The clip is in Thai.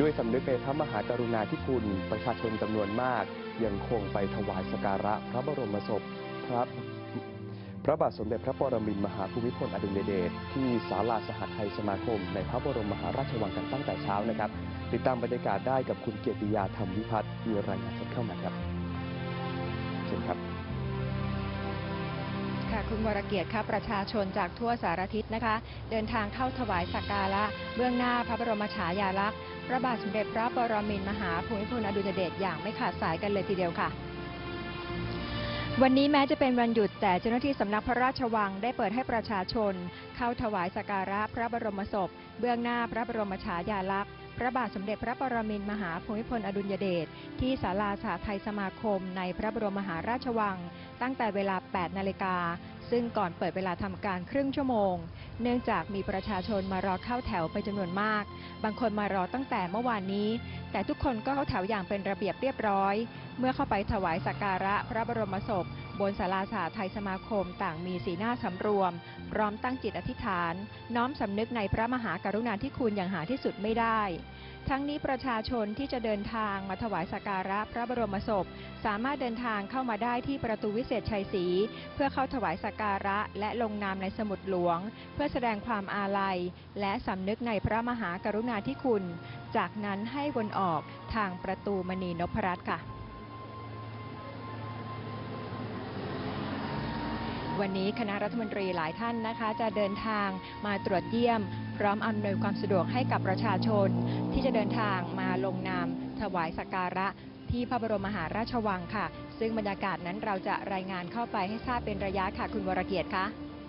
ด้วยสำนึกในพระมหากรุณาธิคุณ ประชาชนจำนวนมาก ยังคงไปถวายสักการะพระบรมศพพระพระบาทสมเด็จพระปรมินทรมหาภูมิพลอดุลยเดชที่ศาลาสหทัยสมาคม ในพระบรมมหาราชวังกันตั้งแต่เช้านะครับ ติดตามบรรยากาศได้กับคุณเกียรติยาธรรมวิพัฒน์มีรายงานสดเข้ามาครับเชิญครับค่ะคุณวรเกียรติครับประชาชนจากทั่วสารทิศนะคะ เดินทางเข้าถวายสักการะเบื้องหน้าพระบรมฉายาลักษณ์ พระบาทสมเด็จพระปรมินมหาภูมิพลอดุลยเดชอย่างไม่ขาดสายกันเลยทีเดียวค่ะ วันนี้แม้จะเป็นวันหยุดแต่เจ้าหน้าที่สำนักพระราชวังได้เปิดให้ประชาชน เข้าถวายสักการะพระบรมศพ เบื้องหน้าพระบรมฉายาลักษณ์พระบาทสมเด็จพระปรมินมหาภูมิพลอดุลยเดชที่ศาลาสาไทยสมาคมในพระบรมมหาราชวัง ตั้งแต่เวลา 8 นาฬิกา ซึ่งก่อนเปิดเวลาทำการครึ่งชั่วโมง เนื่องจากมีประชาชนมารอเข้าแถวไปจำนวนมาก บางคนมารอตั้งแต่เมื่อวานนี้ แต่ทุกคนก็เข้าแถวอย่างเป็นระเบียบเรียบร้อย เมื่อเข้าไปถวายสักการะพระบรมศพ บนศาลาสาไทยสมาคมต่างมีสีหน้าสำรวม พร้อมตั้งจิตอธิษฐาน น้อมสำนึกในพระมหากรุณาธิคุณอย่างหาที่สุดไม่ได้ ทั้งนี้ประชาชนที่จะเดินทางมาถวายสักการะพระบรมศพ สามารถเดินทางเข้ามาได้ที่ประตูวิเศษชัยศรีเพื่อเข้าถวายสักการะและลงนามในสมุดหลวง เพื่อแสดงความอาลัย และสำนึกในพระมหากรุณาธิคุณ จากนั้นให้วนออกทางประตูมณีนพรัตน์ค่ะ วันนี้คณะรัฐมนตรีหลายท่านนะคะ จะเดินทางมาตรวจเยี่ยม พร้อมอำนวยความสะดวกให้กับประชาชน ที่จะเดินทางมาลงนามถวายสักการะที่พระบรมมหาราชวังค่ะ ซึ่งบรรยากาศนั้นเราจะรายงานเข้าไปให้ทราบเป็นระยะค่ะคุณวรเกียรติคะ